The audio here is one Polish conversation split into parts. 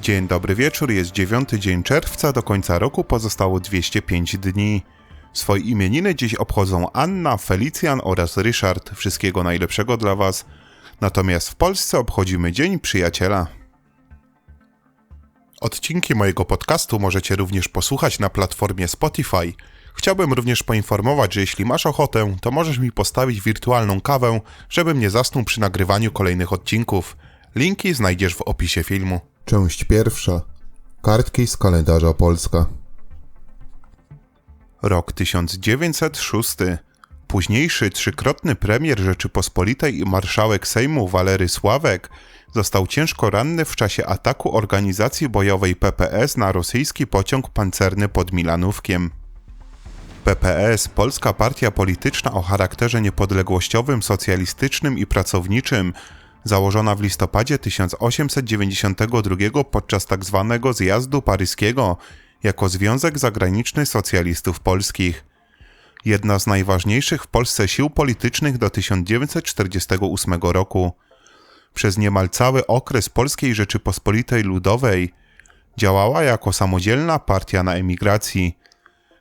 Dzień dobry wieczór, jest 9 dzień czerwca, do końca roku pozostało 205 dni. Swoje imieniny dziś obchodzą Anna, Felicjan oraz Ryszard. Wszystkiego najlepszego dla Was. Natomiast w Polsce obchodzimy Dzień Przyjaciela. Odcinki mojego podcastu możecie również posłuchać na platformie Spotify. Chciałbym również poinformować, że jeśli masz ochotę, to możesz mi postawić wirtualną kawę, żebym nie zasnął przy nagrywaniu kolejnych odcinków. Linki znajdziesz w opisie filmu. Część pierwsza. Kartki z kalendarza Polska. Rok 1906. Późniejszy trzykrotny premier Rzeczypospolitej i marszałek Sejmu Walery Sławek został ciężko ranny w czasie ataku organizacji bojowej PPS na rosyjski pociąg pancerny pod Milanówkiem. PPS, polska partia polityczna o charakterze niepodległościowym, socjalistycznym i pracowniczym, założona w listopadzie 1892 podczas tzw. Tak zjazdu paryskiego jako Związek Zagraniczny Socjalistów Polskich. Jedna z najważniejszych w Polsce sił politycznych do 1948 roku. Przez niemal cały okres Polskiej Rzeczypospolitej Ludowej działała jako samodzielna partia na emigracji.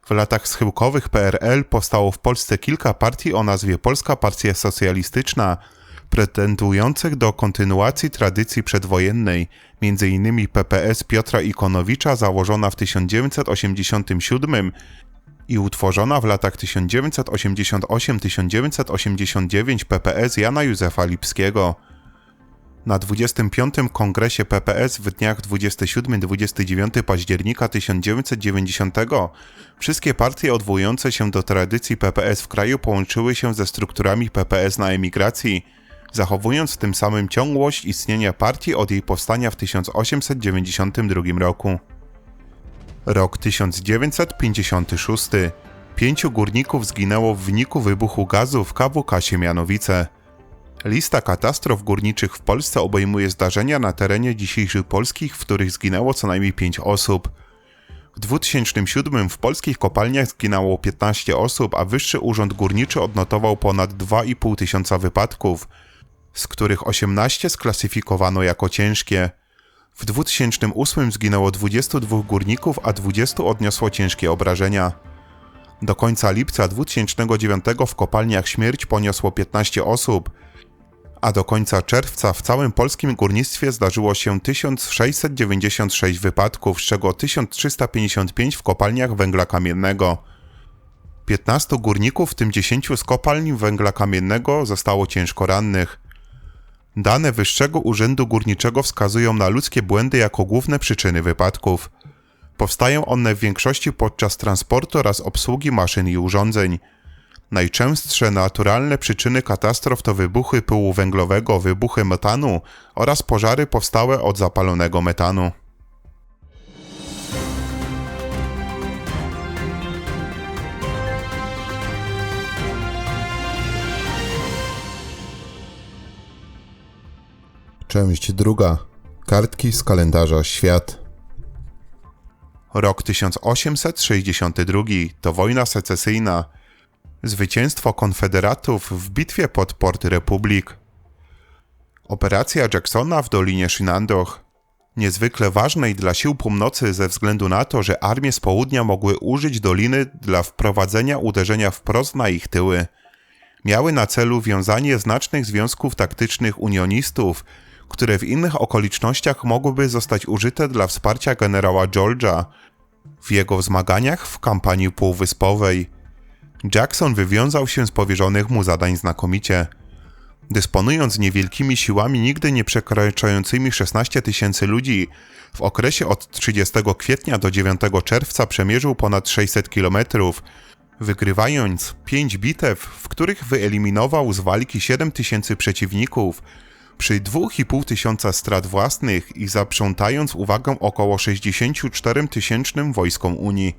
W latach schyłkowych PRL powstało w Polsce kilka partii o nazwie Polska Partia Socjalistyczna – pretendujących do kontynuacji tradycji przedwojennej, m.in. PPS Piotra Ikonowicza założona w 1987 i utworzona w latach 1988-1989 PPS Jana Józefa Lipskiego. Na 25. kongresie PPS w dniach 27-29 października 1990 wszystkie partie odwołujące się do tradycji PPS w kraju połączyły się ze strukturami PPS na emigracji – zachowując tym samym ciągłość istnienia partii od jej powstania w 1892 roku. Rok 1956. Pięciu górników zginęło w wyniku wybuchu gazu w KWK Siemianowice. Lista katastrof górniczych w Polsce obejmuje zdarzenia na terenie dzisiejszych Polskich, w których zginęło co najmniej 5 osób. W 2007 w polskich kopalniach zginęło 15 osób, a Wyższy Urząd Górniczy odnotował ponad 2,5 tysiąca wypadków, z których 18 sklasyfikowano jako ciężkie. W 2008 zginęło 22 górników, a 20 odniosło ciężkie obrażenia. Do końca lipca 2009 w kopalniach śmierć poniosło 15 osób, a do końca czerwca w całym polskim górnictwie zdarzyło się 1696 wypadków, z czego 1355 w kopalniach węgla kamiennego. 15 górników, w tym 10 z kopalni węgla kamiennego, zostało ciężko rannych. Dane Wyższego Urzędu Górniczego wskazują na ludzkie błędy jako główne przyczyny wypadków. Powstają one w większości podczas transportu oraz obsługi maszyn i urządzeń. Najczęstsze naturalne przyczyny katastrof to wybuchy pyłu węglowego, wybuchy metanu oraz pożary powstałe od zapalonego metanu. Część druga. Kartki z kalendarza Świat. Rok 1862 to wojna secesyjna. Zwycięstwo konfederatów w bitwie pod Port Republic. Operacja Jacksona w Dolinie Shenandoah. Niezwykle ważnej dla sił północy ze względu na to, że armie z południa mogły użyć doliny dla wprowadzenia uderzenia wprost na ich tyły. Miały na celu wiązanie znacznych związków taktycznych unionistów które w innych okolicznościach mogłyby zostać użyte dla wsparcia generała George'a w jego zmaganiach w kampanii półwyspowej. Jackson wywiązał się z powierzonych mu zadań znakomicie. Dysponując niewielkimi siłami nigdy nie przekraczającymi 16 tysięcy ludzi, w okresie od 30 kwietnia do 9 czerwca przemierzył ponad 600 kilometrów, wygrywając 5 bitew, w których wyeliminował z walki 7 tysięcy przeciwników, przy 2,5 tysiąca strat własnych i zaprzątając uwagę około 64 tysięcznym wojskom Unii.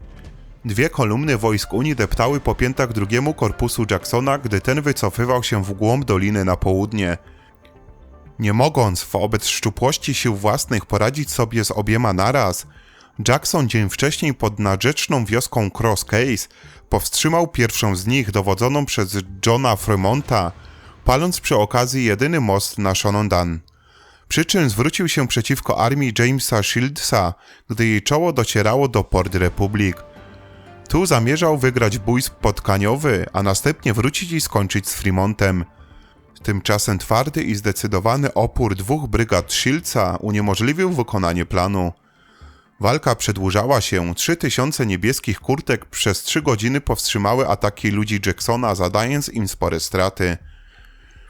Dwie kolumny wojsk Unii deptały po piętach drugiemu korpusu Jacksona, gdy ten wycofywał się w głąb doliny na południe. Nie mogąc wobec szczupłości sił własnych poradzić sobie z obiema naraz, Jackson dzień wcześniej pod nadrzeczną wioską Cross Case powstrzymał pierwszą z nich dowodzoną przez Johna Fremonta, paląc przy okazji jedyny most na Shonondan. przy czym zwrócił się przeciwko armii Jamesa Shieldsa, gdy jej czoło docierało do Port Republic. Tu zamierzał wygrać bój spotkaniowy, a następnie wrócić i skończyć z Fremontem. Tymczasem twardy i zdecydowany opór dwóch brygad Shieldsa uniemożliwił wykonanie planu. Walka przedłużała się, 3000 niebieskich kurtek przez 3 godziny powstrzymały ataki ludzi Jacksona, zadając im spore straty.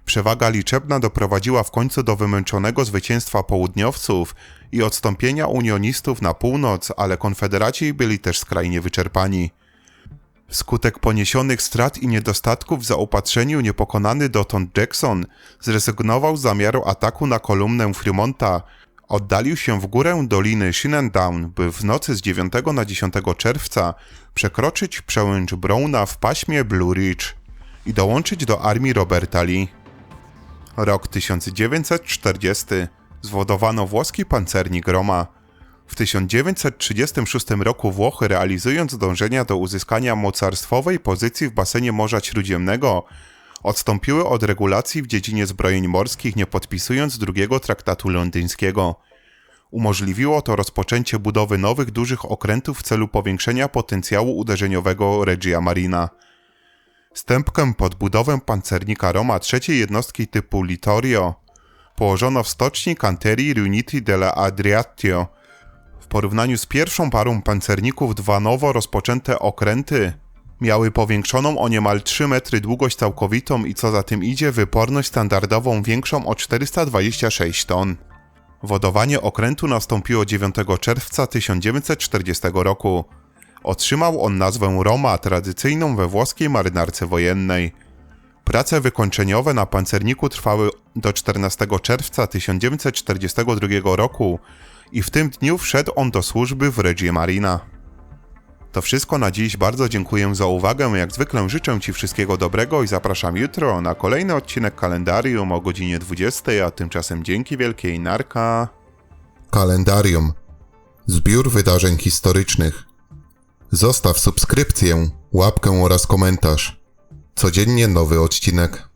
Przewaga liczebna doprowadziła w końcu do wymęczonego zwycięstwa południowców i odstąpienia unionistów na północ, ale konfederaci byli też skrajnie wyczerpani. Wskutek poniesionych strat i niedostatków w zaopatrzeniu niepokonany dotąd Jackson zrezygnował z zamiaru ataku na kolumnę Fremonta, oddalił się w górę doliny Shenandoah, by w nocy z 9 na 10 czerwca przekroczyć przełęcz Browna w paśmie Blue Ridge i dołączyć do armii Roberta Lee. Rok 1940. Zwodowano włoski pancernik Roma. W 1936 roku Włochy, realizując dążenia do uzyskania mocarstwowej pozycji w basenie Morza Śródziemnego, odstąpiły od regulacji w dziedzinie zbrojeń morskich, nie podpisując drugiego traktatu londyńskiego. Umożliwiło to rozpoczęcie budowy nowych dużych okrętów w celu powiększenia potencjału uderzeniowego Regia Marina. Stępkę pod budowę pancernika Roma trzeciej jednostki typu Littorio położono w stoczni Canteri Riuniti della Adriatio. W porównaniu z pierwszą parą pancerników dwa nowo rozpoczęte okręty miały powiększoną o niemal 3 metry długość całkowitą i co za tym idzie wyporność standardową większą o 426 ton. Wodowanie okrętu nastąpiło 9 czerwca 1940 roku. Otrzymał on nazwę Roma, tradycyjną we włoskiej marynarce wojennej. Prace wykończeniowe na pancerniku trwały do 14 czerwca 1942 roku i w tym dniu wszedł on do służby w Regie Marina. To wszystko na dziś. Bardzo dziękuję za uwagę. Jak zwykle życzę Ci wszystkiego dobrego i zapraszam jutro na kolejny odcinek kalendarium o godzinie 20, a tymczasem dzięki wielkiej narka. Kalendarium. Zbiór wydarzeń historycznych. Zostaw subskrypcję, łapkę oraz komentarz. Codziennie nowy odcinek.